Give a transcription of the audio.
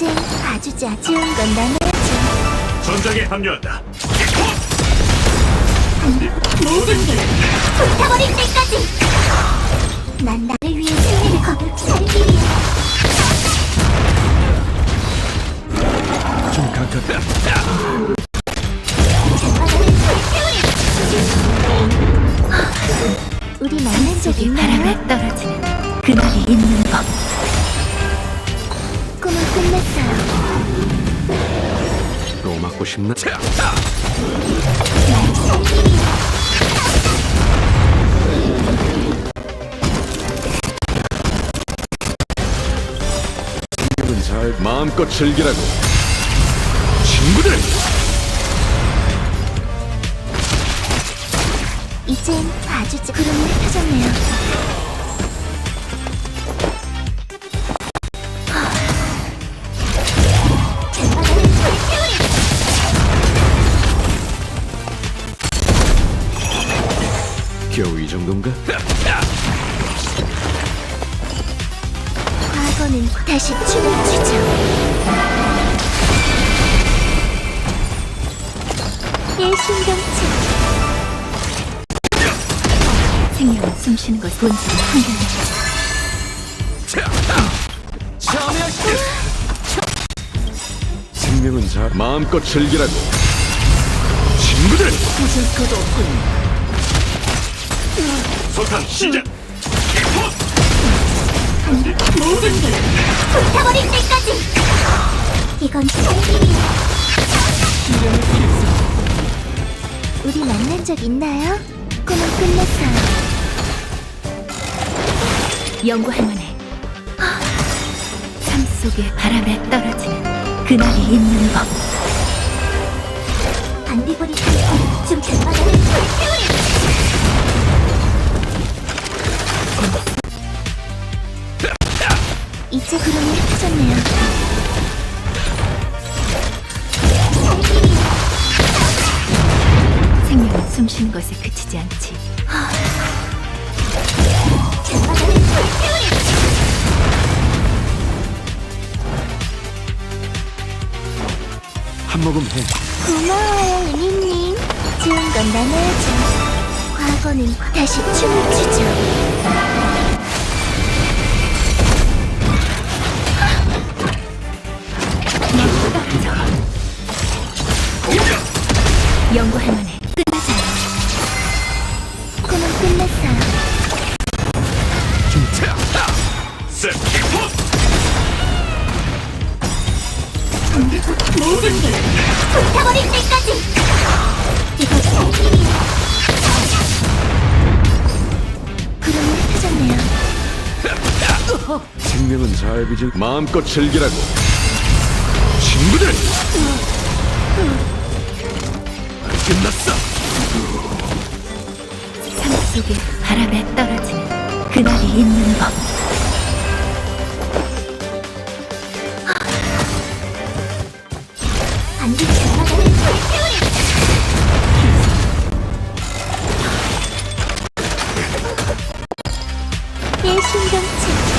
이제 봐주자. 좋은 건 나눠야지. 전장에 합류한다. 모든 게 불타버릴 때까지. 난 나를 위해 승리를 거둘 살길이야. 좀 가깝다. 우리 만난 적 있나요? 바람에 떨어지는 그날이 있는 법. 또 맞고 싶나? 기분 잘 마음껏 즐기라고. 친구들! 이젠 봐주지. 구름이 흩어졌네 겨우 이 정도인가? 과거는 다시 춤을 추죠. 일심동체 생명은 숨쉬는 것 본질을 한결같이 생명은 잘 마음껏 즐기라고. 친구들! 부술 수도 없군. 소탕 시작. 모든 게 불타버릴 때까지 이건 살길이야 우리 만난 적 있나요? 꿈은 끝났어요 연구할 만해. 삶 속에 바람에 떨어지는 그날이 있는 법. 반디보리 탈출 좀 바다를 불태우리 이제 구름이 흩어졌네요 생명은 숨쉬는 것에 그치지 않지. 한 모금 해. 고마워요, 은희님. 좋은 건 나눠야죠. 과거는 다시 춤을 추죠. 불타버릴 때까지! 살길이야. 구름이 흩어졌네요. 생명은 잘 빚을 마음껏 즐기라고. 친구들! 끝났어! 삶 속에 바람에 떨어지는 그날이 있는 법. 连续扔几。